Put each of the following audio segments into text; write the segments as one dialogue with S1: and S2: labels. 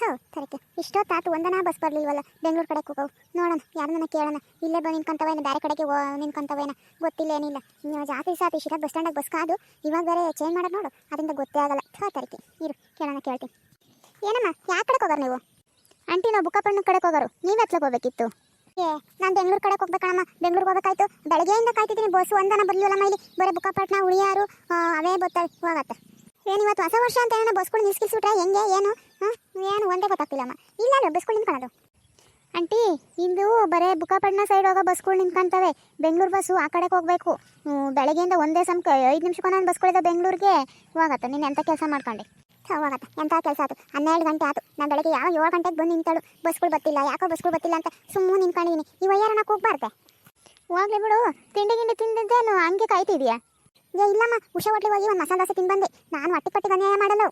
S1: How ತರಕ್ಕೆ ಇಷ್ಟೊತ್ತಾತು ಒಂದನ bus ಬರಲಿಲ್ವಲ್ಲ? Bengaluru ಕಡೆ ಹೋಗವು ನೋಡೋಣ, ಯಾರನ್ನ ಕೇಳೋಣ. ಇಲ್ಲೇ ಬಂದು ನಿನ್ಕಂತವೇನು ಬೇರೆ ಕಡೆಗೆ ಹೋ ನಿನ್ಕಂತವೇನ ಗೊತ್ತಿಲ್ಲ, ಏನಿಲ್ಲ. ಜಾಸ್ತಿ ಸಾತಿ ಶಿರಾ ಬಸ್ ಸ್ಟ್ಯಾಂಡಾಗ ಬಸ್ ಕಾದು, ಇವಾಗ ಬೇರೆ ಚೇಂಜ್ ಮಾಡೋದು ನೋಡು. ಅದರಿಂದ ಗೊತ್ತೇ ಆಗಲ್ಲ. ಥೋ ತರಕ್ಕೆ ಇರು, ಕೇಳೋಣ, ಕೇಳ್ತೀನಿ. ಏನಮ್ಮ ಯಾವ ಕಡೆಗೆ ಹೋಗೋರು ನೀವು? ಆಂಟಿ ನಾವು ಬುಕ್ಕಪ್ಪಣ್ಣ ಕಡೆಗೆ ಹೋಗೋರು. ನೀವು ಎತ್ಲಕ್ಕೆ ಹೋಗ್ಬೇಕಿತ್ತು? ಏ, ನಾನು ಬೆಂಗಳೂರು ಕಡೆಗೆ ಹೋಗ್ಬೇಕಣಮ್ಮ. ಬೆಂಗಳೂರಿಗೆ ಹೋಗ್ಬೇಕಾಯ್ತು. ಬೆಳಗ್ಗೆಯಿಂದ ಕಾಯ್ತಿದ್ದೀನಿ. ಬಸ್ ಒಂದನ ಬರಲಿಲ್ಲಮ್ಮ ಇಲ್ಲಿ? ಬರೀ ಬುಕ್ಕಪಟ್ಟಣ ಉಳಿಯಾರು ಅವೇ ಬತ್ತ ಹೋಗತ್ತೆ ಏನು ಇವತ್ತು ಹೊಸ ವರ್ಷ ಅಂತ ಏನೋ ಬಸ್ಗಳು ನಿಲ್ಸ್ಕಿಸ್ಬಿಟ್ರೆ ಹೆಂಗೆ, ಏನು? ಹಾಂ ಏನು ಒಂದೇ ಗೊತ್ತಾಗ್ತಿಲ್ಲಮ್ಮ ಇಲ್ಲ ಅಲ್ಲ ಬಸ್ಗಳು ನಿಂತ್ಕೊಳ್ಳೋದು ಆಂಟಿ, ಇಂದು ಬರೇ ಬುಕ್ಕಾಪಟ್ಟಣ ಸೈಡ್ ಹೋಗೋ ಬಸ್ಗಳು ನಿಂತ್ಕೊಂತವೆ. ಬೆಂಗಳೂರು ಬಸ್ಸು ಆ ಕಡೆಗೆ ಹೋಗಬೇಕು. ಬೆಳಗ್ಗೆಯಿಂದ ಒಂದೇ ಸಮ ಐದು ನಿಮಿಷಕ್ಕೊಂದೊಂದು ಬಸ್ಗಳಿದೆ ಬೆಂಗಳೂರಿಗೆ. ಹೋಗತ್ತೆ, ನೀನು ಎಂಥ ಕೆಲಸ ಮಾಡ್ಕೊಂಡೆ? ಹೋಗತ್ತೆ ಎಂಥ ಕೆಲಸ ಆಯ್ತು ಹನ್ನೆರಡು ಗಂಟೆ ಆಯ್ತು ನಾನು ಬೆಳಗ್ಗೆ ಯಾವ ಏಳು ಗಂಟೆಗೆ ಬಂದು ನಿಂತಳು? ಬಸ್ಗಳು ಬರ್ತಿಲ್ಲ, ಯಾಕೋ ಬಸ್ಗಳು ಬರ್ತಿಲ್ಲ ಅಂತ ಸುಮ್ಮನೆ ನಿಂತ್ಕೊಂಡಿದ್ದೀನಿ ಈ ವಯ್ಯಾರನ ಹೋಗ್ಬಾರ್ದೆ? ಹೋಗ್ಲಿ ಬಿಡು. ತಿಂಡಿ ಗಿಂಡಿ ತಿಂದಿದ್ದೇನು ಹಂಗೆ ಕಾಯ್ತಿದ್ಯಾ? ಏ, ಇಲ್ಲಮ್ಮ, ಉಷಾ ಹೋಟ್ಲಿಗೆ ಹೋಗಿ ಒಂದು ಮಸಾಲೆ ದೋಸೆ ತಿಂದು ಬಂದೆ ನಾನು ಹೊಟ್ಟೆ ಪಟ್ಟಿಗೆ ಅನ್ಯಾಯ ಮಾಡಲ್ಲ.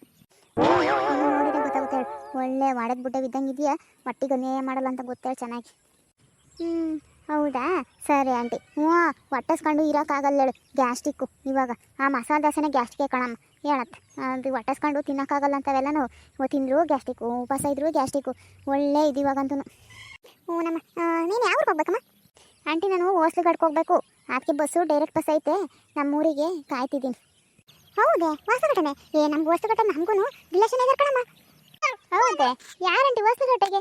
S1: ಒಳ್ಳೆ ಮಾಡದ್ ಬುಡ್ಡ ಬಿದ್ದಂಗಿದೆಯಾ ಒಟ್ಟಿಗೆ ಅನ್ಯಾಯ ಮಾಡಲ್ಲ ಅಂತ ಗೊತ್ತೇಳಿ ಚೆನ್ನಾಗಿ. ಹ್ಞೂ ಹೌದಾ? ಸರಿ ಆಂಟಿ. ಹ್ಞೂ ಒಟ್ಟಸ್ಕೊಂಡು ಇರೋಕ್ಕಾಗಲ್ಲ ಹೇಳು. ಗ್ಯಾಸ್ಟಿಕ್ಕು, ಇವಾಗ. ಆ ಮಸಾಲೆ ದೋಸೆನೇ ಗ್ಯಾಸ್ಟಿಕ್ ಕಣಮ್ಮ. ಹೇಳತ್ತ. ಅದು ಒಟ್ಟಸ್ಕೊಂಡು ತಿನ್ನೋಕ್ಕಾಗಲ್ಲ ಅಂತವೆಲ್ಲನೂ ತಿಂದ್ರು ಗ್ಯಾಸ್ಟಿಕ್ಕು, ಉಪವಾಸ ಇದ್ರು ಗ್ಯಾಸ್ಟಿಕ್ಕು. ಒಳ್ಳೆ ಇದು ಇವಾಗಂತೂ ಹ್ಞೂ, ನಮ್ಮ ನೀನು ಯಾವ ಹೋಗ್ಬೇಕಮ್ಮ? ಆಂಟಿ, ನಾನು ಹೋಸ್ಲು ಗಡ್ಗೆ ಹೋಗ್ಬೇಕು. ಅದಕ್ಕೆ ಬಸ್ಸು ಡೈರೆಕ್ಟ್ ಬಸ್ ಐತೆ. ನಮ್ಮೂರಿಗೆ ಕಾಯ್ತಿದ್ದೀನಿ. ಹೌದೇ ಹೊಸಗಟ್ಟನೆ ಏ, ನಮ್ಗೆ ಹೊಸಗಟ್ಟೆ ನಮಗೂ ರಿಲೇಷನ್ ಇದೆ ಕಣಮ್ಮ. ಹೌದೇ ಯಾರಂಟಿ ಹೊಸಗಟ್ಟೆಗೆ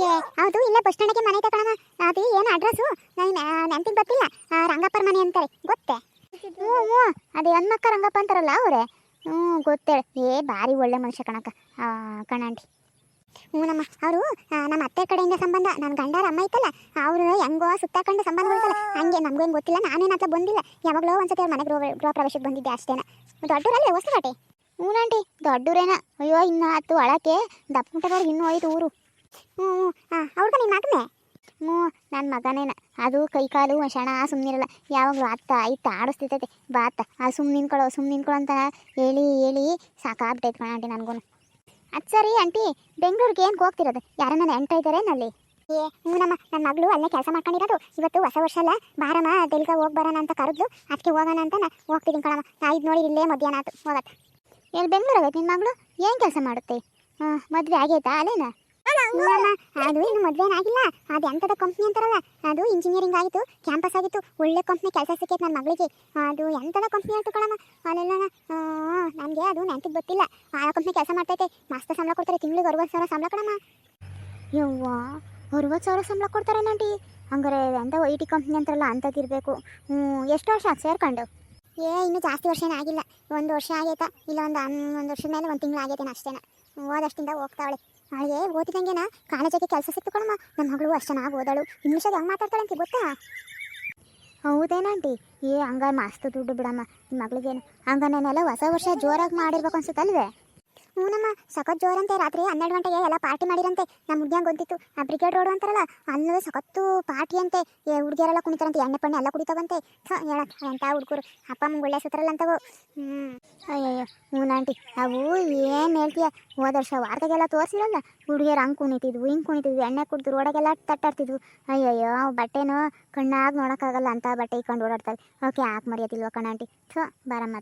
S1: ಏ ಹೌದು ಇಲ್ಲೇ ಬಸ್ ಸ್ಟ್ಯಾಂಡಿಗೆ ಮನೆ ತಗೊಳ್ಳೋಣ ಅದು ಏನು ಅಡ್ರೆಸ್ಸು? ನನಗೆ ನೆನಪಿಗೆ ಗೊತ್ತಿಲ್ಲ ಆ, ರಂಗಪ್ಪರ ಮನೆ ಅಂತಾರೆ. ಗೊತ್ತೇ? ಹ್ಞೂ ಹ್ಞೂ. ಅದೇ ಹೆಣ್ಮಕ್ಕ ರಂಗಪ್ಪ ಅಂತಾರಲ್ಲ ಅವರೇ? ಹ್ಞೂ ಗೊತ್ತೇಳು ಏ ಭಾರಿ ಒಳ್ಳೆ ಮನುಷ್ಯ ಕಣಕ್ಕ. ಕಣಾಂಟಿ. ಹ್ಞೂ ನಮ್ಮ ಅವರು ನಮ್ಮ ಅತ್ತೆ ಕಡೆಯಿಂದ ಸಂಬಂಧ. ನನ್ನ ಗಂಡರ ಅಮ್ಮ ಐತಲ್ಲ ಅವರು ಹೆಂಗೋ ಸುತ್ತಾಕೊಂಡು ಸಂಬಂಧಗಳಿರ್ತಲ್ಲ ಹಂಗೆ ನಮಗೇನು ಗೊತ್ತಿಲ್ಲ ನಾನೇನು ಹತ್ರ ಬಂದಿಲ್ಲ. ಯಾವಾಗಲೋ ಒಂದ್ಸತಿ ಅವ್ರ ಮನೆ ಗೃಹ ಗೃಹ ಪ್ರವೇಶಕ್ಕೆ ಬಂದಿದ್ದೆ ಅಷ್ಟೇನ. ಹೊಸ ಹೊಸಗಟ್ಟೆ ಆಂಟಿ ದೊಡ್ಡೂರೇನ. ಅಯ್ಯೋ, ಇನ್ನು ಹತ್ತು ಒಳಕ್ಕೆ ದಪ್ಪುಂಟದವ್ರಿಗೆ ಇನ್ನೂ ಹೋಯ್ತು ಊರು. ಹ್ಞೂ ಹಾಂ ಅವ್ರಿಗೆ ನಿಮ್ಮ ಮಗನೇ? ಹ್ಞೂ ನನ್ನ ಮಗನೇನ. ಅದು ಕೈ ಕಾಲು ಶಣ ಸುಮ್ಮನಿರಲ್ಲ ಯಾವಾಗಲೂ ಅತ್ತ ಇತ್ತ ಆಡಿಸ್ತೈತೈತೆ ಬಾ ಆ ಸುಮ್ಮನೆ ನಿನ್ಕೊಳ್ಳೋ ಸುಮ್ಮನೆ ನಿನ್ಕೊಳ್ಳೋ ಅಂತ ಹೇಳಿ ಹೇಳಿ ಸಾಕಾಗ್ತೈತೆ ಕಣ ಆಂಟಿ ನನಗೂ ಅದು ಸರಿ ಆಂಟಿ, ಬೆಂಗಳೂರಿಗೆ ಏನು ಹೋಗ್ತಿರೋದು? ಯಾರನ್ನ ನೆಂಟ ಇದ್ದಾರೆ ನಲ್ಲಿ ಏ, ಹ್ಞೂ ನಮ್ಮ ನನ್ನ ಮಗಳು ಅಲ್ಲೇ ಕೆಲಸ ಮಾಡ್ಕೊಂಡಿರೋದು. ಇವತ್ತು ಹೊಸ ವರ್ಷ ಅಲ್ಲ. ಬಾರಮ್ಮ ಬೆಲ್ಗ ಹೋಗಿ ಬರೋಣ ಅಂತ ಕರೆದ್ಲು. ಅದಕ್ಕೆ ಹೋಗೋಣ ಅಂತ ನಾ ಹೋಗ್ತಿದ್ದೀನಿ ಕಣಮ್ಮ. ನಾ ಇದು ನೋಡಿ ಇಲ್ಲೇ ಮಧ್ಯಾಹ್ನ ಆಯ್ತು ಹೋಗತ್ತೆ. ಎಲ್ಲಿ ಬೆಂಗಳೂರಾಗೈತೆ ನಿನ್ನ ಮಗಳು? ಏನು ಕೆಲಸ ಮಾಡುತ್ತೆ? ಮದ್ವೆ ಆಗೈತಾ ಅಲ್ಲೇನ? ಅದು ಇನ್ನು ಮದುವೆ ಆಗಿಲ್ಲ. ಅದು ಎಂಥದ ಕಂಪ್ನಿ ಅಂತಾರಲ್ಲ? ಅದು ಇಂಜಿನಿಯರಿಂಗ್ ಆಗಿತ್ತು ಕ್ಯಾಂಪಸ್ ಆಗಿತ್ತು. ಒಳ್ಳೆ ಕಂಪ್ನಿ ಕೆಲಸ ಸಿಕ್ಕೈತೆ ನನ್ನ ಮಗಳಿಗೆ. ಅದು ಎಂಥದ ಕಂಪ್ನಿ ಆಯ್ತು ಕಣಮ್ಮ? ಅಲ್ಲೆಲ್ಲ ನನಗೆ ಅದು ನೆನಪಿಗೆ ಗೊತ್ತಿಲ್ಲ. ಆ ಕಂಪ್ನಿ ಕೆಲಸ ಮಾಡ್ತೈತೆ. ಮಸ್ತ್ ಸಂಬಳ ಕೊಡ್ತಾರೆ, ತಿಂಗಳಿಗೆ ಅರವತ್ತು ಸಾವಿರ ಸಂಬಳ ಕಣಮ್ಮ. ಯವ್ವ, ಅರವತ್ತು ಸಾವಿರ ಸಂಬಳ ಕೊಡ್ತಾರೆ ನಂಟಿ ಹಂಗಾರೆ ಎಂಥ ಐ ಟಿ ಕಂಪ್ನಿ ಅಂತಾರಲ್ಲ, ಅಂಥದ್ದಿರಬೇಕು. ಹ್ಞೂ ಎಷ್ಟು ವರ್ಷ ಆಯ್ತು ಸೇರ್ಕೊಂಡು? ಏ, ಇನ್ನೂ ಜಾಸ್ತಿ ವರ್ಷ ಆಗಿಲ್ಲ. ಒಂದು ವರ್ಷ ಆಗೈತಾ? ಇಲ್ಲ, ಒಂದು ಒಂದು ವರ್ಷದ ಮೇಲೆ ಒಂದು ತಿಂಗಳು ಆಗೈತೇನ ಅಷ್ಟೇನ. ಓದಷ್ಟಿಂದ ಹೋಗ್ತಾವಳೆ. ಅವಳಿಗೆ ಓದಿದಂಗೆನ ಕಾಲೇಜಿಗೆ ಕೆಲಸ ಸಿಕ್ತು ಕಣಮ್ಮ. ನಮ್ಮ ಮಗಳು ಅಷ್ಟು ಚೆನ್ನಾಗಿ ಓದಾಳು. ಇಂಗ್ಲೀಷಾಗ ಹೆಂಗೆ ಮಾತಾಡ್ತಾಳೆ ಅಂತ ಗೊತ್ತಾ? ಹೌದೇನಂಟಿ ಏ ಹಂಗ ಮಸ್ತ್ ದುಡ್ಡು ಬಿಡಮ್ಮ. ನಿಮ್ಮ ಮಗಳಿಗೇನು? ಹಂಗ ನಾನೆಲ್ಲ ಹೊಸ ವರ್ಷ ಜೋರಾಗಿ ಮಾಡಿರ್ಬೇಕು ಅನ್ಸುತ್ತಲ್ವೇ? ಹ್ಞೂನಮ್ಮ ಸಖತ್ ಜೋರಂತೆ ರಾತ್ರಿ ಹನ್ನೆರಡು ಗಂಟೆಗೆ ಎಲ್ಲ ಪಾರ್ಟಿ ಮಾಡಿರಂತೆ. ನಮ್ಮ ಹುಡ್ಗ್ಯಾಂಗ ಗೊತ್ತಿತ್ತು. ಆ ಬ್ರಿಗೇಡ್ ರೋಡ್ ಅಂತಾರಲ್ಲ, ಅಲ್ಲೂ ಸಖತ್ತು ಪಾರ್ಟಿ ಅಂತೆ. ಏ ಹುಡುಗಿಯರೆಲ್ಲ ಕುಣಿತಾರಂತೆ, ಎಣ್ಣೆ ಪಣ್ಣೆ ಎಲ್ಲ ಕುಡಿತಾವಂತೆ. ಹೇಳ ಎಂಥ ಹುಡುಗರು? ಅಪ್ಪ ಅಮ್ಮಂಗೆ ಒಳ್ಳೆ ಸುತ್ತರಲ್ಲ ಅಂತವು ಹ್ಞೂ ಅಯ್ಯಯ್ಯೋ, ಹ್ಞೂ ಆಂಟಿ ಅವು ಏನು ಹೇಳ್ತೀಯ? ಹೋದ ವರ್ಷ ವಾರ್ತೆಗೆಲ್ಲ ತೋರಿಸಿರಲ್ಲ, ಹುಡುಗಿಯರು ಹಂಗೆ ಕುಣಿತಿದ್ವು, ಹಿಂಗೆ ಕುಣಿತಿದ್ವು, ಎಣ್ಣೆ ಕುಡಿದು ರೋಡಾಗೆಲ್ಲ ತಟ್ಟಾಡ್ತಿದ್ವು. ಅಯ್ಯಯ್ಯೋ ಅವು ಬಟ್ಟೆನೂ ಕಣ್ಣಾಗಿ ನೋಡೋಕ್ಕಾಗಲ್ಲ ಅಂತ ಬಟ್ಟೆ ಇಕ್ಕೊಂಡು ಓಡಾಡ್ತಾರೆ. ಓಕೆ, ಯಾಕೆ ಮರೆಯೋದಿಲ್ವ ಕಣ ಆಂಟಿ? ಥೋ, ಬಾರಮ್ಮ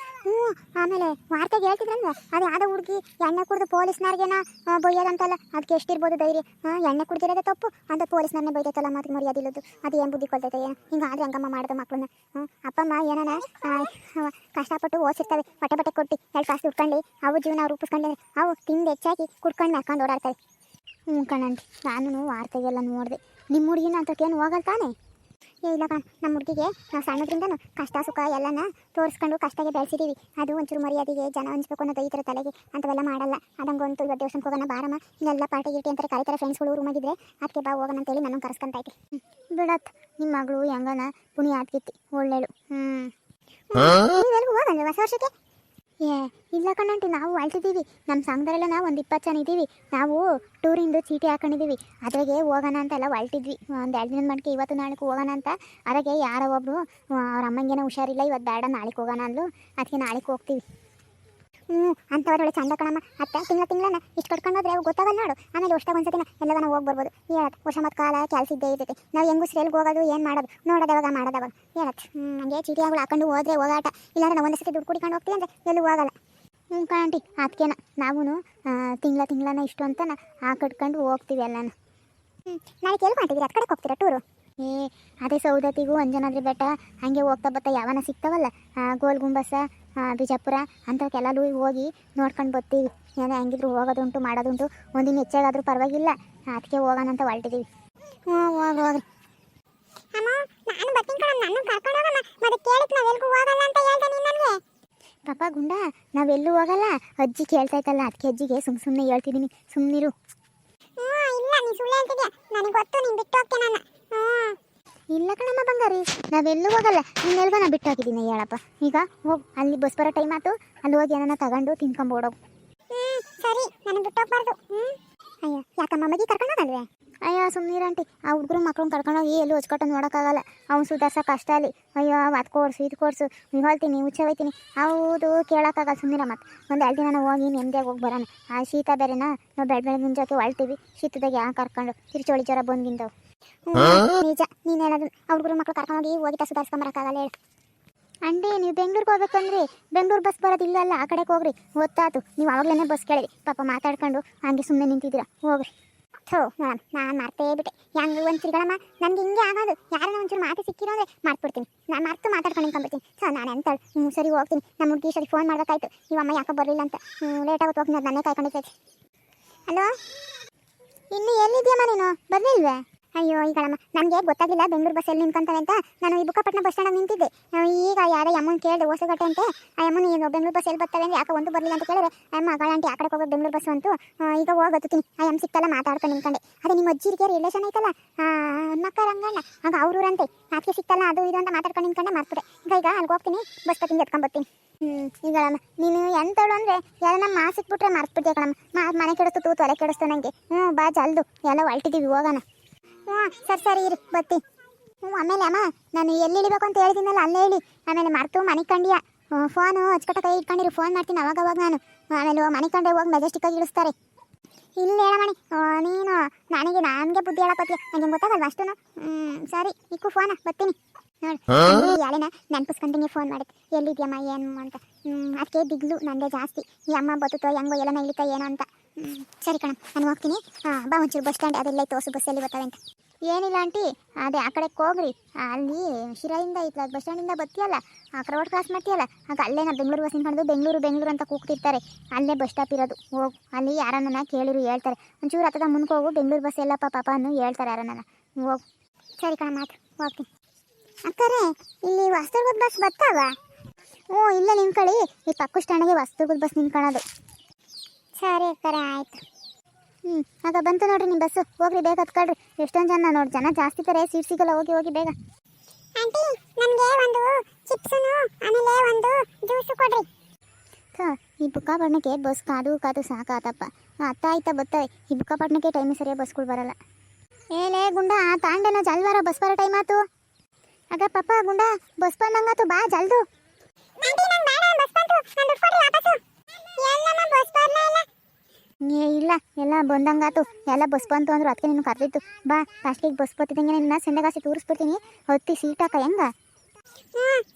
S1: ಹ್ಞೂ, ಆಮೇಲೆ ವಾರ್ತೆಗೆ ಹೇಳ್ತಿದ್ರಲ್ವ? ಅದು ಯಾವುದೋ ಹುಡುಗಿ ಎಣ್ಣೆ ಕುಡಿದು ಪೊಲೀಸ್ನವ್ರಿಗೇನ ಬೊಯ್ಯೋದಂತಲ್ಲ ಅದಕ್ಕೆ ಎಷ್ಟಿರ್ಬೋದು ಧೈರ್ಯ? ಎಣ್ಣೆ ಕುಡ್ದಿರೋದೇ ತಪ್ಪು? ಅಂತ ಪೊಲೀಸ್ನವ್ರನ್ನೇ ಬೈದೈತಲ್ಲ ಮಾತು ಮರ್ಯಾದಿಲ್ಲದು ಅದು ಏನು ಬುದ್ಧಿ ಕೊಡ್ತೈತೆ, ಏನು? ಹಿಂಗಾದ್ರೆ ಹಂಗಮ್ಮ ಮಾಡ್ದೆ ಮಕ್ಕಳನ್ನ ಹ್ಞೂ ಅಪ್ಪಮ್ಮ ಏನಾನ ಕಷ್ಟಪಟ್ಟು ಓದಿಸಿರ್ತವೆ ಬಟ್ಟೆ ಬಟ್ಟೆ ಕೊಟ್ಟು ಎರಡು ಕಾಸು ಉಟ್ಕೊಂಡು ಅವು ಜೀವನ ರೂಪಿಸ್ಕೊಂಡ್ರೆ ಅವು ತಿಂದು ಹೆಚ್ಚಾಗಿ ಕುಡ್ಕೊಂಡು ಹಾಕೊಂಡು ಓಡಾಡ್ತವೆ ಹ್ಞೂ ಕಣಂಟಿ ನಾನು ವಾರ್ತೆಗೆಲ್ಲ ನೋಡಿದೆ. ನಿಮ್ಮ ಹುಡುಗಿನ ಅಂತಕ್ಕೇನು ಹೋಗಲ್ ತಾನೇ? ಏ ಇಲ್ಲಪ್ಪ ನಮ್ಮ ಹುಡುಗಿಗೆ ನಾವು ಸಣ್ಣದ್ರಿಂದನೂ ಕಷ್ಟ ಸುಖ ಎಲ್ಲನ ತೋರಿಸ್ಕೊಂಡು ಕಷ್ಟಗೆ ಬೆಳೆಸಿದ್ದೀವಿ ಅದು ಒಂಚೂರು ಮರ್ಯಾದೆಗೆ ಜನ ಹಂಚ್ಬೇಕು ಅನ್ನೋದು ಥರ ತಲೆಗೆ ಅಂಥವೆಲ್ಲ ಮಾಡಲ್ಲ. ಅದಂಗೊಂತು ಇವತ್ತು ದೇವಸ್ಥಾನಕ್ಕೆ ಹೋಗೋಣ ಬಾರಮ್ಮ. ಇಲ್ಲೆಲ್ಲ ಪಾರ್ಟಿ ಗಿರ್ಟಿ ಅಂತಾರೆ ಕರೀತಾರೆ ಫ್ರೆಂಡ್ಸ್ಗಳು ರೂಮಾಗಿದ್ರೆ ಅದಕ್ಕೆ ಬಾ ಹೋಗೋಣ ಅಂತೇಳಿ ನಾನು ಕರ್ಸ್ಕೊಂತೈತೆ ಬಿಡತ್ ನಿಮ್ಮ ಮಗಳು ಹೆಂಗನ ಪುಣಿ ಆತ್ಕಿತ್ತಿ ಒಳ್ಳೇಳು ಹ್ಞೂ ಹೋಗಲ್ಲ ಹೊಸ ವರ್ಷಕ್ಕೆ? ಏ, ಇಲ್ಲ ಕಣ್ಣಂಟಿ, ನಾವು ಅಳ್ತಿದ್ದೀವಿ. ನಮ್ಮ ಸಂಘದಲ್ಲೆಲ್ಲ ನಾವು ಒಂದು ಇಪ್ಪತ್ತು ಜನ ಇದ್ದೀವಿ ನಾವು ಟೂರಿಂದು ಚೀಟಿ ಹಾಕೊಂಡಿದ್ದೀವಿ. ಅದ್ರಾಗೆ ಹೋಗೋಣ ಅಂತೆಲ್ಲ ಹೊಲ್ಟಿದ್ವಿ ಒಂದು ಎರಡು ದಿನದ ಮಟ್ಟಿಗೆ ಇವತ್ತು ನಾಳೆಗೆ ಹೋಗೋಣ ಅಂತ. ಅದಾಗೆ ಯಾರೋ ಒಬ್ಬರು ಅವ್ರ ಅಮ್ಮಂಗೇನೋ ಹುಷಾರಿಲ್ಲ ಇವತ್ತು ಬೇಡ, ನಾಳೆಗೆ ಹೋಗೋಣ ಅಂದ್ಲು. ಅದಕ್ಕೆ ನಾಳೆಗೆ ಹೋಗ್ತೀವಿ. ಹ್ಞೂ ಅಂಥವ್ರೊಳೆ ಚಂದ ಕಣಮ್ಮ. ಅತ್ತ ತಿಂಗಳ ತಿಂಗಳನ್ನ ಇಷ್ಟು ಕಟ್ಕೊಂಡು ಹೋದ್ರೆ ಗೊತ್ತಾಗಲ್ಲ ನೋಡು. ಆಮೇಲೆ ವರ್ಷದಾಗ ಒಂದ್ಸತಿನ ಎಲ್ಲ ನಾವು ಹೋಗಿ ಬರ್ಬೋದು. ಹೇಳತ್, ವರ್ಷ ಮತ್ತು ಕಾಲ ಕೆಲಸ ಇದ್ದೇ ಇರ್ತೈತೆ. ನಾವು ಹೆಂಗು ಸ್ರೇಲ್ಗೆ ಹೋಗೋದು, ಏನು ಮಾಡೋದು? ನೋಡೋದವಾಗ ಮಾಡೋದವಾಗ ಹೇಳತ್. ಹಂಗೆ ಚೀಟಿಗಳು ಹಾಕೊಂಡು ಹೋದ್ರೆ ಹೋಗಾಟ. ಇಲ್ಲಾಂದ್ರೆ ನಾವು ಒಂದ್ಸತಿ ದುಡ್ಡು ಕುಡಿಕೊಂಡು ಹೋಗ್ತೀವಿ ಅಂದರೆ ಎಲ್ಲೂ ಹೋಗಲ್ಲ. ಹ್ಞೂ ಕಾಂಟಿ ಅದಕ್ಕೇನ ನಾವು ತಿಂಗಳ ತಿಂಗಳನ್ನ ಇಷ್ಟು ಅಂತ ಆ ಕಟ್ಕೊಂಡು ಹೋಗ್ತೀವಿ ಎಲ್ಲನ. ಹ್ಞೂ ನಾಳೆ ಎಲ್ಲಿ ಮಾಡ್ತೀವಿ ಅದು ಕಡೆ ಹೋಗ್ತೀರಾ ಟೂರು? ಏ, ಅದೇ ಸೌದತ್ತಿಗೂ ಅಂಜನಾದ್ರಿ ಬೆಟ್ಟ. ಹಂಗೆ ಹೋಗ್ತಾ ಬರ್ತಾ ಯಾವನ ಸಿಗ್ತಾವಲ್ಲ? ಗೋಲ್ ಗುಂಬಸ ಬಿಜಾಪುರ ಅಂಥವಕ್ಕೆಲ್ಲೂ ಹೋಗಿ ನೋಡ್ಕೊಂಡು ಬರ್ತೀವಿ ಏನೋ ಹೆಂಗಿದ್ರು ಹೋಗೋದುಂಟು ಮಾಡೋದುಂಟು. ಒಂದಿನ ಹೆಚ್ಚಾಗಾದರೂ ಪರವಾಗಿಲ್ಲ. ಅದಕ್ಕೆ ಹೋಗೋಣ ಅಂತ ಹೊರಟಿದ್ದೀವಿ ಹ್ಞೂ ಹೋಗಿ ಹೋಗ್ರಿ ಅಮ್ಮ ನಾನು ಬರ್ತೀನಿ ಕಣ ನನ್ನ ಕರ್ಕೊಂಡು ಹೋಗಮ್ಮ. ಮತ್ತೆ ಕೇಳಿಕ್ ನಾವೆಲ್ಗೂ ಹೋಗಲ್ಲ ಅಂತ ಹೇಳ್ದೆ ನೀನು ನನಗೆ. ಪಾಪ ಗುಂಡ ನಾವೆಲ್ಲೂ ಹೋಗಲ್ಲ. ಅಜ್ಜಿ ಕೇಳ್ತಾ ಇತ್ತಲ್ಲ ಅದಕ್ಕೆ ಅಜ್ಜಿಗೆ ಸುಮ್ ಸುಮ್ಮನೆ ಹೇಳ್ತಿದ್ದೀನಿ. ಸುಮ್ಮನಿರು ಇಲ್ಲ ನೀ ಸುಳ್ಳು ಹೇಳ್ತಿದ್ಯಾ? ನನಗೆ ಗೊತ್ತು ನೀನು ಬಿಟ್ಟು ಹೋಗ್ತೇನೆ ನಾನು ಇಲ್ಲ ಕಣಮ್ಮ ಬಂಗಾರಿ ನಾವೆಲ್ಲೂ ಹೋಗಲ್ಲ. ನಿನ್ನೆಲ್ಗ ನಾ ಬಿಟ್ಟು ಹೋಗಿದ್ದೀನಿ ಹೇಳಪ್ಪ. ಈಗ ಹೋಗಿ ಅಲ್ಲಿ ಬಸ್ ಬರೋ ಟೈಮ್ ಆಯ್ತು. ಅಲ್ಲಿ ಹೋಗಿ ಏನನ್ನ ತಗೊಂಡು ತಿನ್ಕೊಂಬೋಡೋಗು ಸರಿ. ನನಗೆ ಬಿಟ್ಟು ಹೋಗ್ಬಾರ್ದು. ಅಯ್ಯೋ ಯಾಕಮ್ಮ ಮಗಿ ಕರ್ಕೊಂಡೋಗಲ್ವೇ ಅಯ್ಯೋ ಸುಮ್ಮನಿರಂಟಿ ಆ ಹುಡುಗರು ಮಕ್ಳನ್ನ ಕರ್ಕೊಂಡೋಗಿ ಎಲ್ಲೂ ಹೊಚ್ಕೊಟ್ಟು ನೋಡೋಕ್ಕಾಗಲ್ಲ. ಅವ್ನು ಸುಧಾರ್ಸೋ ಕಷ್ಟ ಅಲ್ಲಿ. ಅಯ್ಯೋ ಅದು ಕೊಡ್ಸು ಇದು ಕೊಡ್ಸು. ನೀವು ಹೇಳ್ತೀನಿ ಹುಚ್ಚ ಹೋಯ್ತೀನಿ. ಹೌದು ಕೇಳೋಕ್ಕಾಗಲ್ಲ. ಸುಮ್ಮನೆ ಮತ್ತೆ ಒಂದು ಎರಡು ದಿನ ಹೋಗಿ ನೆಮ್ಮದಿಯಾಗಿ ಹೋಗಿ ಬರೋಣ. ಆ ಶೀತ ಬೇರೆನಾ? ನಾವು ಬೆಳ್ ಬೆಳಗ್ಗೆ ಮುಂಜಾಕೆ ಹೊಳ್ತೀವಿ ಶೀತದಾಗ ಯಾಕೆ ಕರ್ಕೊಂಡು? ತಿರುಚೋಳಿ ಜ್ವರ ಬಂದ್ಗಿಂತವು ನಿಜ ನೀನು ಹೇಳೋದು ಅವ್ರ ಗುರು ಮಕ್ಳು ಕರ್ಕೊಂಡೋಗಿ ಹೋಗಿ ಸುಧಾರಿಸ್ಕೊಂಬರಕ್ಕಾಗಲ್ಲ ಹೇಳಿ. ಅಂಡಿ ನೀವು ಬೆಂಗ್ಳೂರಿಗೆ ಹೋಗ್ಬೇಕಂದ್ರಿ. ಬೆಂಗ್ಳೂರು ಬಸ್ ಬರೋದು ಅಲ್ಲ ಆ ಕಡೆಗೆ ಹೋಗ್ರಿ. ಗೊತ್ತಾತು. ನೀವು ಆವಾಗಲೇ ಬಸ್ ಕೇಳಿರಿ. ಪಾಪ ಮಾತಾಡ್ಕೊಂಡು ಹಂಗೆ ಸುಮ್ಮನೆ ನಿಂತಿದ್ದೀರಾ. ಹೋಗ್ರಿ. ಥೋ ಮೇಡಮ್ ನಾನು ಮರ್ತೇ ಬಿಟ್ಟೆ. ಹೆಂಗೆ ಒಂದು ತಿರ್ಗಳಮ್ಮ ನನಗೆ ಹಿಂಗೆ ಆಗೋದು. ಯಾರನ್ನ ಒಂಚೂರು ಮಾತು ಸಿಕ್ಕಿರೋ ಅಂದರೆ ಮಾಡ್ಬಿಡ್ತೀನಿ ನಾನು ಮರ್ತು ಮಾತಾಡ್ಕೊಂಡು ನಿಂತ್ಕೊಂಡ್ಬಿಡ್ತೀನಿ. ಸೊ ನಾನು ಎಂತಳು? ಹ್ಞೂ ಸರಿ ಹೋಗ್ತೀನಿ. ನಮ್ಮ ಹುಡುಗಿ ಸರಿ ಫೋನ್ ಮಾಡಬೇಕಾಯ್ತು. ನೀವು ಅಮ್ಮ ಯಾಕೆ ಬರಲಿಲ್ಲ ಅಂತ. ಲೇಟ್ ಆಗುತ್ತೆ ಹೋಗ್ತೀನಿ. ಅದು ನನ್ನೇ ಕಾಯ್ಕೊಂಡಿರ್ತೈತೆ ಹಲೋ ಇನ್ನು ಎಲ್ಲಿದ್ಯಮ್ಮ ನೀನು? ಬರಲಿಲ್ವೇ? ಅಯ್ಯೋ, ಈಗಳಮ್ಮ, ನನಗೆ ಗೊತ್ತಾಗಿಲ್ಲ ಬೆಂಗಳೂರು ಬಸ್ಸಲ್ಲಿ ನಿಂತ್ಕೊಂತಾನೆ ಅಂತ. ನಾನು ಈ ಬುಕ್ಕಪಟ್ಟಣ ಬಸ್ ಸ್ಟ್ಯಾಂಡ್ ನಿಂತಿದ್ದೆ. ಈಗ ಯಾರೋ ಅಮ್ಮನ ಕೇಳಿದೆ ಹೊಸಗಟ್ಟೆ ಅಂತ. ಆ ಅಮ್ಮನ ಈಗ ಬೆಂಗಳೂರು ಬಸ್ ಎಲ್ಲಿ ಬರ್ತಾವೆ ಅಂದ್ರೆ ಯಾಕೆ ಒಂದು ಬರಲಿಲ್ಲ ಅಂತ ಕೇಳಿದ್ರೆ ಅಮ್ಮ ಆಂಟಿ ಆ ಕಡೆ ಹೋಗೋ ಬೆಂಗಳೂರು ಬಸ್ ಅಂತೂ. ಈಗ ಹೋಗತ್ತೀನಿ ಆ ಅಮ್ಮ ಸಿಕ್ತಲ್ಲ ಮಾತಾಡ್ಕೊಂಡು ನಿಂತ್ಕೊಂಡೆ. ಅದೇ ನಿಮ್ಮ ಅಜ್ಜಿರಿಗೆ ರಿಲೇಷನ್ ಐತಲ್ಲ? ಮಕ್ಕ ರಂಗಣ್ಣ ಆಗ ಅವ್ರೂರಂತೆ ಅದಕ್ಕೆ ಸಿಕ್ತಲ್ಲ, ಅದು ಇದು ಅಂತ ಮಾತಾಡ್ಕೊಂಡು ನಿಂತ್ಕೊಂಡೆ ಮಾಡ್ತಾರೆ ಈಗ ಈಗ ಅಲ್ಲಿಗೆ ಹೋಗ್ತೀನಿ, ಬಸ್ ಬತ್ತಿಂಗ್ ಎತ್ಕೊಂಡ್ಬರ್ತೀನಿ ಹ್ಞೂ ಈಗಳಮ್ಮ, ನೀನು ಎಂತಳು ಅಂದರೆ ಎಲ್ಲ ನಮ್ಮ ಮಾ ಬಿಟ್ಟರೆ ಮರ್ತ್ಬಿಟ್ಟೆ ಕಣಮ್ಮ. ಮಾ, ಮನೆ ಕೆಡಿಸ್ತು, ತೂ, ತೊಲೆ ಕೆಡಿಸ್ತು ನನಗೆ ಹ್ಞೂ ಬಾ, ಜಲ್ದು. ಎಲ್ಲ ಹೊಲ್ಟಿದ್ದೀವಿ ಹೋಗೋಣ. ಹ್ಞೂ ಸರಿ ಸರಿ ಇರಿ ಬತ್ತಿ ಹ್ಞೂ ಆಮೇಲೆ ಅಮ್ಮ ನಾನು ಎಲ್ಲಿ ಇಳಿಬೇಕು ಅಂತ ಹೇಳಿದ್ದೀನಲ್ಲ ಅಲ್ಲೇ ಹೇಳಿ ಆಮೇಲೆ ಮರ್ತು ಮನೆ ಕಂಡಿಯ. ಫೋನು ಹಚ್ಕಟ್ಟ ಕೈ ಇಟ್ಕೊಂಡಿರು ಫೋನ್ ಮಾಡ್ತೀನಿ ಅವಾಗ ಅವಾಗ ನಾನು. ಆಮೇಲೆ ಮನೆ ಕಂಡೆ ಹೋಗಿ ಮೆಜೆಸ್ಟಿಕ್ಕಾಗಿ ಇಳಿಸ್ತಾರೆ. ಇಲ್ಲ ಹೇಳಮಣಿ ನೀನು ನನಗೆ ನನಗೆ ಬುದ್ಧಿ ಹೇಳಕತ್ತೀಯ. ನನಗೆ ಗೊತ್ತಾಗಲ್ವ ಅಷ್ಟು ಹ್ಞೂ ಸರಿ ಇಕ್ಕು ಫೋನ ಬರ್ತೀನಿ. ನೋಡಿ ಯಾಳೆನ ನೆನ್ಪಿಸ್ಕೊಂತೀನಿ ಫೋನ್ ಮಾಡಿದ್ದು ಎಲ್ಲಿದ್ಯಮ್ಮ ಏನು ಅಂತ? ಅದಕ್ಕೆ ದಿಗ್ಲು ನನಗೆ ಜಾಸ್ತಿ. ಈ ಅಮ್ಮ ಬತ್ತುತ್ತೋ ಹೆಂಗೋ ಎಲ್ಲ ಇಳಿತಾ ಏನೋ ಅಂತ. ಸರಿ ಕಣ, ನಾನು ಹೋಗ್ತೀನಿ. ಹಾಂ ಬಾ ಒಂಚೂರು ಬಸ್ ಸ್ಟ್ಯಾಂಡ್, ಅದೆಲ್ಲ ತೋರ್ಸು ಬಸ್ಸಲ್ಲಿ ಬರ್ತಾವೆ ಅಂತ. ಏನಿಲ್ಲ ಆಂಟಿ, ಅದೇ ಆ ಕಡೆ ಹೋಗ್ರಿ. ಅಲ್ಲಿ ಶಿರಾಯಿಂದ ಇತ್ತು ಬಸ್ ಸ್ಟ್ಯಾಂಡಿಂದ ಬತ್ತಿಯಲ್ಲ ಆ ಕಡೆ ರೋಡ್ ಕ್ರಾಸ್ ಮಾಡ್ತೀಯಲ್ಲ, ಆಗ ಅಲ್ಲೇ ನಾ ಬೆಂಗಳೂರು ಬಸ್ ನಿಂತ್ಕೊಂಡು ಬೆಂಗಳೂರು ಬೆಂಗಳೂರು ಅಂತ ಕೂಗ್ತಿರ್ತಾರೆ. ಅಲ್ಲೇ ಬಸ್ ಸ್ಟಾಪ್ ಇರೋದು. ಹೋಗು, ಅಲ್ಲಿ ಯಾರನ್ನ ಕೇಳಿರು, ಹೇಳ್ತಾರೆ. ಒಂಚೂರು ಹತ್ತದ ಮುಂದೆ ಹೋಗು, ಬೆಂಗಳೂರು ಬಸ್ ಎಲ್ಲಪ್ಪ, ಪಾಪ ಅನ್ನು ಹೇಳ್ತಾರೆ ಯಾರನ್ನ ಹೋಗು. ಸರಿ ಕಣ ಮಾತು ಹೋಗ್ತೀನಿ. ಅಕ್ಕರೆ, ಇಲ್ಲಿ ವಾಸ್ತವ ಬಸ್ ಬರ್ತಾವ ಹ್ಞೂ ಇಲ್ಲ ನಿಂತ್ಕೊಳ್ಳಿ. ಈ ಪಕ್ಕ ಸ್ಟ್ಯಾಂಡಿಗೆ ವಸ್ತುಗಳ ಬಸ್ ನಿಂತ್ಕೊಳ್ಳೋದು ಸರಿ ಕರೆ ಆಯ್ತು. ಹ್ಞೂ ಆಗ ಬಂತು ನೋಡ್ರಿ ನಿಮ್ಮ ಬಸ್ಸು. ಹೋಗ್ರಿ ಬೇಗ ಹತ್ಕೊಳ್ರಿ. ಎಷ್ಟೊಂದು ಜನ ನೋಡಿ ಜನ ಜಾಸ್ತಿ ಇದ್ದಾರೆ ಸೀಟ್ ಸಿಗಲ್ಲ ಹೋಗಿ ಹೋಗಿ ಬೇಗ. ಆಂಟಿ ನನಗೆ ಒಂದು ಚಿಪ್ಸನು ಆಮೇಲೆ ಒಂದು ಜ್ಯೂಸು ಕೊಡ್ರಿ. ಥೋ, ಈ ಬುಕ್ಕಾಪಟ್ಟಣಕ್ಕೆ ಬಸ್ ಕಾದು ಕಾದು ಸಾಕಾತಪ್ಪ. ಅತ್ತ ಆಯ್ತಾ ಬರ್ತವೆ ಈ ಬುಕ್ಕಾಪಟ್ಟಣಕ್ಕೆ ಟೈಮ್ ಸರಿಯಾಗಿ ಬಸ್ಗಳು ಬರಲ್ಲ. ಏಲೇ ಗುಂಡ ತಾಂಡೆನ ಜಲ್ವಾರ ಬಸ್ ಬರೋ ಟೈಮ್ ಆತು. ಆಗ ಪಪ್ಪ ಗುಂಡ ಬಸ್ ಬಂದಂಗಾತು ಬಾ ಜಲ್ದು. ಏ ಇಲ್ಲ ಎಲ್ಲ ಬಂದಂಗಾತು. ಎಲ್ಲ ಬಸ್ ಬಂತು ಅಂದ್ರು ಅದಕ್ಕೆ ನೀನು ಕರೆದಿತ್ತು ಬಾ ಫಸ್ಟಿಗೆ ಬಸ್ ಬರ್ತಿದ್ದಂಗೆ ನಿನ್ನ ಸಂಡೆಗಾಸಿ ತೋರಿಸ್ಬಿಡ್ತೀನಿ. ಹೊತ್ತಿ ಸೀಟ್ ಹಾಕ ಹೆಂಗ?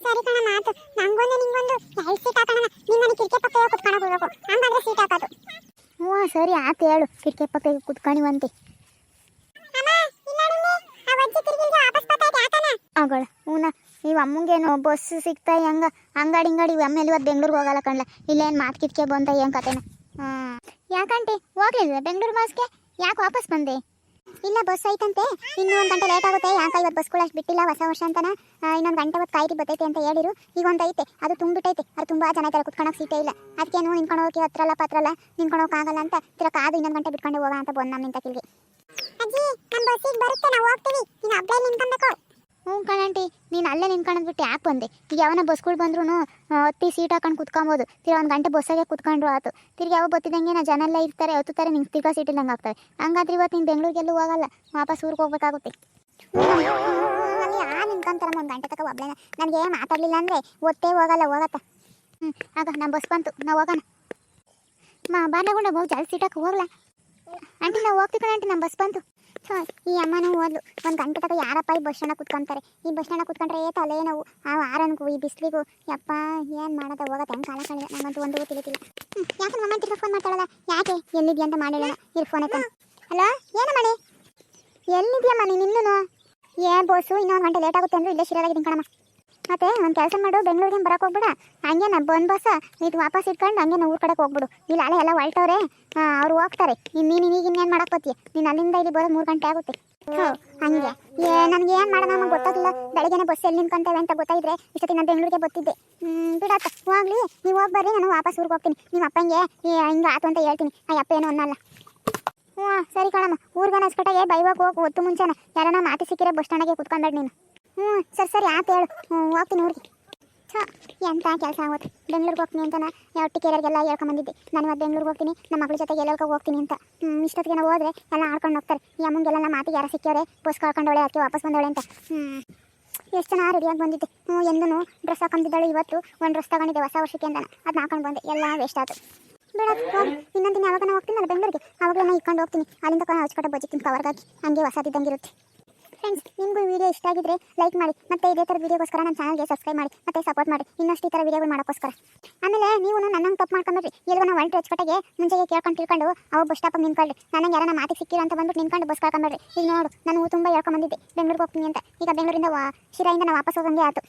S1: ಸರಿ ಕಣ ಮಾತು ನಂಗೊಂದು ನಿಂಗೊಂದು. ಎರಡು ಸೀಟ್ ಹಾಕೋಣ. ನೀನು ನನಗೆ ಕಿಟಕಿ ಪಕ್ಕ ಕುತ್ಕೊಂಡು ಹೋಗ್ಬೇಕು. ಹಂಗಂದ್ರೆ ಸೀಟ್ ಹಾಕೋದು. ಹ್ಞೂ ಸರಿ ಆತು ಹೇಳು. ಕಿಟಕಿ ಪಕ್ಕ ಕುತ್ಕೊಂಡಿವಂತೆ ಆಗಳ ಹ್ಞೂ ನೀವು ಅಮ್ಮಂಗೇನು ಬಸ್ ಸಿಗ್ತಾ ಹೆಂಗ? ಅಂಗಡಿ ಅಂಗಡಿ ಆಮೇಲೆ ಇವತ್ತು ಬೆಂಗ್ಳೂರಿಗೆ ಹೋಗಲ್ಲ ಕಣ್ಲ. ಇಲ್ಲೇನು ಮಾತು ಕಿತ್ಕೆ ಬಂದ ಏನು ಕತೆನ? ಹ್ಮ್. ಯಾಕಂಟಿ ಹೋಗ್ಲಿಲ್ವ? ಬೆಂಗಳೂರು ಮಾಸ್ಗೆ? ಯಾಕೆ ವಾಪಸ್ ಬಂದೆ? ಇಲ್ಲ, ಬಸ್ ಐತಂತೆ. ಇನ್ನೂ ಒಂದು ಗಂಟೆ ಲೇಟ್ ಆಗುತ್ತೆ. ಯಾಕೆ ಇವತ್ತು ಬಸ್ಗಳು ಅಷ್ಟು ಬಿಟ್ಟಿಲ್ಲ ಹೊಸ ವರ್ಷ ಅಂತನ? ಇನ್ನೊಂದು ಗಂಟೆ ಹೊತ್ತು ಕಾಯ್ದು ಬತ್ತೈತೆ ಅಂತ ಹೇಳಿರು. ಈಗ ಒಂದು ಐತೆ. ಅದು ತುಂಬಿಟ್ಟೈತೆ ಅದು ತುಂಬ ಜನ ಇದ್ದಾರೆ. ಕುತ್ಕೊಳಕ್ಕೆ ಸೀಟೇ ಇಲ್ಲ. ಅದಕ್ಕೇನು ನಿಂತ್ಕೊಂಡು ಹೋಗಿ ಹತ್ರಲ್ಲ ಪತ್ರಲ್ಲ, ನಿಂತ್ಕೊಂಡು ಆಗಲ್ಲ ಅಂತ ತಿರ ಕಾದು ಇನ್ನೊಂದು ಗಂಟೆ ಬಿಟ್ಕೊಂಡು ಹೋಗೋಣ ಅಂತ ಬಂದು ನಮ್ಮಿಂದ ಕಿಲ್ಗೆ ಅಜ್ಜಿ ನಮ್ಮ ಬಸ್ಸಿಗೆ ಬರುತ್ತೆ. ನಾವು ಹೋಗ್ತೀವಿ. ನೀನು ಅಬ್ಲೇ ನಿಂತ್ಕೊಬೇಕು. ಹ್ಞೂ ಕಣಂಟಿ ನೀನು ಅಲ್ಲೇ ನಿಂತ್ಕೊಂಡ್ಬಿಟ್ಟು ಯಾಕೆ ಬಂದೆ ಈಗ ಯಾವನ ಬಸ್ಗಳು ಬಂದ್ರೂ ಹತ್ತಿ ಸೀಟ್ ಹಾಕೊಂಡು ಕುತ್ಕೊಬೋದು. ತಿರ್ಗಿ ಒಂದು ಗಂಟೆ ಬಸ್ಸಾಗೆ ಕುತ್ಕೊಂಡ್ರು ಆತು. ತಿರ್ಗಿ ಯಾವ ಬತ್ತಿದಂಗೆ ನಾ ಜನ ಎಲ್ಲ ಇರ್ತಾರೆ, ಹತ್ತುತ್ತಾರೆ, ನಿಂಗೆ ತಿರ್ಗಾ ಸೀಟ್ ಇಲ್ಲಂಗೆ ಆಗ್ತವೆ ಹಂಗಾದ್ರೆ ಇವತ್ತು ನೀನು ಬೆಂಗಳೂರಿಗೆಲ್ಲೂ ಹೋಗಲ್ಲ, ವಾಪಸ್ ಊರಿಗೆ ಹೋಗ್ಬೇಕಾಗುತ್ತೆ. ಅಲ್ಲಿ ಆ ನಿಂತ್ಕೊಂತಾರಮ್ಮ ಒಂದು ಗಂಟೆ ತಕ ಒಬ್ಳೆನ. ನನಗೆ ಮಾತಾಡಲಿಲ್ಲ ಅಂದರೆ ಒತ್ತೇ ಹೋಗಲ್ಲ, ಹೋಗತ್ತ. ಹ್ಞೂ, ಆಗ ನಮ್ಮ ಬಸ್ ಬಂತು ನಾವು ಹೋಗೋಣ. ಮಾ ಬಾರ್ಲಗುಂಡ ಬಹು ಜಲ್ದಿ ಸೀಟ್ ಹಾಕಿ, ಹೋಗ್ಲಾ. ಆಂಟಿ, ನಾವು ಹೋಗ್ತೀವಿ ಕಣ ಆಂಟಿ ನಮ್ಮ ಬಸ್ ಬಂತು. ಸೊ ಈ ಅಮ್ಮನೂ ಓದ್ಲು. ಒಂದು ಗಂಟೆ ತಗ ಯಾರಪ್ಪ ಈ ಬಸ್ ಸ್ಟ್ಯಾಂಡ್ ಕುತ್ಕೊಂತಾರೆ? ಈ ಬಸ್ ಸ್ಟ್ಯಾಂಡ್ ಕುತ್ಕೊಂಡ್ರೆ ತಲೆ ನಾವು. ಆ ಆರನ್ಗೂ ಈ ಬಿಸಿಲಿಗೂ. ಯಪ್ಪ, ಏನು ಮಾಡೋದ? ಹೋಗತ್ತೆ. ಹೆಂಗೆ ಕಾಲ ಕಳೆದ ನಮ್ಮಂತೂ ಒಂದು ತಿಳಿತಿಲ್ಲ. ಯಾಕೆ ನಮ್ಮ ತಿರ್ಗ ಫೋನ್ ಮಾಡ್ತಾಳಲ್ಲ? ಯಾಕೆ? ಎಲ್ಲಿದ್ಯಾ ಅಂತ ಮಾಡಿಲ್ಲ ಇರ್ ಫೋನ್ ಐತೆ ಹಲೋ, ಏನು ಮಾಡಿ ಎಲ್ಲಿದ್ಯಮ್ಮ ನೀನು ಇನ್ನೂ ಏ, ಬೋಸು, ಇನ್ನೊಂದು ಗಂಟೆ ಲೇಟ್ ಆಗುತ್ತೆ ಅಂದ್ರೆ ಇಲ್ಲೇ ಶಿರಾಗಿದ್ದೀನಿ ಕಣಮ್ಮ. ಮತ್ತೆ ಒಂದು ಕೆಲಸ ಮಾಡು ಬೆಂಗಳೂರಿಗೆ ಬರಕ್ಕೆ ಹೋಗ್ಬಿಡ. ಹಂಗೆ ನಾ ಬಂದ್ ಬಸ್ ಇದು ವಾಪಸ್ ಇಟ್ಕೊಂಡು ಹಂಗೆ ನಾವು ಊರ್ ಕಡೆಗೆ ಹೋಗ್ಬಿಡು. ಇಲ್ಲಿ ಅಲೆ ಎಲ್ಲ ಹೊಲ್ಟವ್ರೆ ಅವ್ರು ಹೋಗ್ತಾರೆ. ಇನ್ನು ನೀನು ಈಗ ಇನ್ನೇನು ಮಾಡಕ್ಕೆ ನೀನು ಅಲ್ಲಿಂದ ಇಲ್ಲಿ ಬರೋದು ಮೂರು ಗಂಟೆ ಆಗುತ್ತೆ. ಹಂಗೆ. ಏ ನನಗೆ ಏನು ಮಾಡೋಣ ನಮಗೆ ಗೊತ್ತಾಗಿಲ್ಲ ಬೆಳಗ್ಗೆನೆ ಬಸ್ ಎಲ್ಲಿ ನಿಂತ್ಕೊಂತೇವೆ ಅಂತ ಗೊತ್ತಾಗಿದ್ರೆ ಇಷ್ಟೊತ್ತಿ ನಾನು ಬೆಂಗಳೂರಿಗೆ ಬತ್ತಿದ್ದೆ ಹ್ಮ್, ಬಿಡತ್ತ ಹೋಗ್ಲಿ. ನೀವು ಹೋಗಿ ಬರ್ರಿ ನಾನು ವಾಪಸ್ ಊರಿಗೆ ಹೋಗ್ತೀನಿ. ನಿಮ್ಮ ಅಪ್ಪಂಗೆ ಹಿಂಗೆ ಆತು ಅಂತ ಹೇಳ್ತೀನಿ. ಆ ಅಪ್ಪ ಏನೋ ಅನ್ನಲ್ಲ. ಹ್ಞೂ ಸರಿ ಕಣಮ್ಮ. ಊರ್ಗನ ನಸ್ಕಟಾಗೆ ಬೈವಾಗ ಹೋಗಿ ಹೊತ್ತು ಮುಂಚೆನ. ಯಾರನ್ನ ಮಾತಿ ಸಿಕ್ಕಿರೋ ಬಸ್ ಸ್ಟ್ಯಾಂಡಾಗೆ ಕುತ್ಕೊಂಬೇಡ ನೀನು. ಹ್ಞೂ, ಸರಿ ಸರಿ, ಆತ ಹೇಳು. ಹೋಗ್ತೀನಿ ಊರಿಗೆ ಹಾಂ ಎಂಥ ಕೆಲಸ ಆಗೋದು ಬೆಂಗ್ಳೂರಿಗೆ ಹೋಗ್ತೀನಿ ಅಂತ ಯಾವ ಟಿಕೆರಿಗೆಲ್ಲ ಹೇಳ್ಕೊಂಬಂದಿದ್ದೆ ನಾನು ಇವತ್ತು ಬೆಂಗ್ಳೂರಿಗೆ ಹೋಗ್ತೀನಿ, ನಮ್ಮ ಮಗಳ ಜೊತೆಗೆ ಎಲ್ಲರಿಗೂ ಹೋಗ್ತೀನಿ ಅಂತ. ಹ್ಞೂ, ಇಷ್ಟೊತ್ತಿಗೆ ನಾವು ಹೋದ್ರೆ ಎಲ್ಲ ಆಡ್ಕೊಂಡು ಹೋಗ್ತಾರೆ. ಈ ಅಮ್ಮಂಗೆಲ್ಲ ನಮ್ಮ ಮಾತಿಗೆ ಯಾರು ಸಿಕ್ಕ್ಯಾರೆ ಬಸ್ ಕಳ್ಕೊಂಡವಳೆ ಅದಕ್ಕೆ ವಾಪಸ್ ಬಂದವಳೆ ಅಂತ. ಹ್ಞೂ. ಎಷ್ಟು ಜನ ರೆಡಿಯಾಗಿ ಬಂದಿದ್ದೆ. ಹ್ಞೂ ಎಂದೂ ಡ್ರೆಸ್ ಹಾಕೊಂಡಿದ್ದಾಳೆ ಇವತ್ತು, ಒಂದು ಡ್ರೆಸ್ ತಗೊಂಡಿದ್ದೆ ಹೊಸ ವರ್ಷಕ್ಕೆ ಅಂತ ಅದನ್ನ ಹಾಕೊಂಡು ಬಂದೆ, ಎಲ್ಲ ವೇಸ್ಟ್ ಆಯಿತು ಬೇಡ, ಹೋಗಿ. ಇನ್ನೊಂದು ದಿನ ಯಾವಾಗ ನಾನು ಹೋಗ್ತೀನಲ್ಲ ಬೆಂಗಳೂರಿಗೆ? ಅವಾಗ ನಾನು ಇಕ್ಕೊಂಡು ಹೋಗ್ತೀನಿ. ಅಲ್ಲಿಂದ ಹಚ್ಕೊಟ್ಟು ಬಜ್ಜಿತೀನಿ ಕವರ್ಗಾಗಿ ಹಂಗೆ ಹೊಸದಿದ್ದಂಗಿರುತ್ತೆ ಫ್ರೆಂಡ್ಸ್ ನಿಮಗೂ ವಿಡಿಯೋ ಇಷ್ಟ ಆಗಿದ್ರೆ ಲೈಕ್ ಮಾಡಿ, ಮತ್ತೆ ಇದೇ ಥರ ವೀಡಿಯೋಗೋಸ್ಕರ ನನ್ನ ಚಾನಲ್ಗೆ ಸಬ್ಸ್ಕ್ರೈಬ್ ಮಾಡಿ, ಮತ್ತೆ ಸಪೋರ್ಟ್ ಮಾಡಿ. ಇನ್ನಷ್ಟು ಈ ಥರ ವೀಡಿಯೋಗಳು ಮಾಡೋಕ್ಕೋಸ್ಕರ. ಆಮೇಲೆ ನೀವು ನನ್ನ ತಪ್ಪು ಮಾಡ್ಕೊಂಡ್ರಿ ಎಲ್ಗೋ ನಾವು ಒಂಟು ಹಚ್ಕೊಟ್ಟಾಗೆ ಮುಂಚೆಗೆ ಕೇಳ್ಕೊಂಡು ತಿಳ್ಕೊಂಡು, ಅವು ಬಸ್ ಸ್ಟಾಪ್ ನಿಂತ್ಕೊಳ್ಳಿ ನನಗೆ ಯಾರನ್ನ ಮಾತಿಗೆ ಸಿಕ್ಕಿರ ಅಂತ ಬಂದ್ಬಿಟ್ಟು ನಿಂತ್ಕೊಂಡು ಬಸ್ ಕಳ್ಕೊಂಬಿಡ್ರಿ. ಈಗ ನೋಡು, ನಾನು ತುಂಬ ಹೇಳ್ಕೊಂಬಂದಿದ್ದೆ ಬೆಂಗಳೂರಿಗೆ ಹೋಗ್ತೀನಿ ಅಂತ. ಈಗ ಬೆಂಗಳೂರಿಂದ ವಾ ಶಿರಾಯಿಂದ ನಾವು ವಾಪಸ್ ಹೋಗಂಗೆ ಆಯ್ತು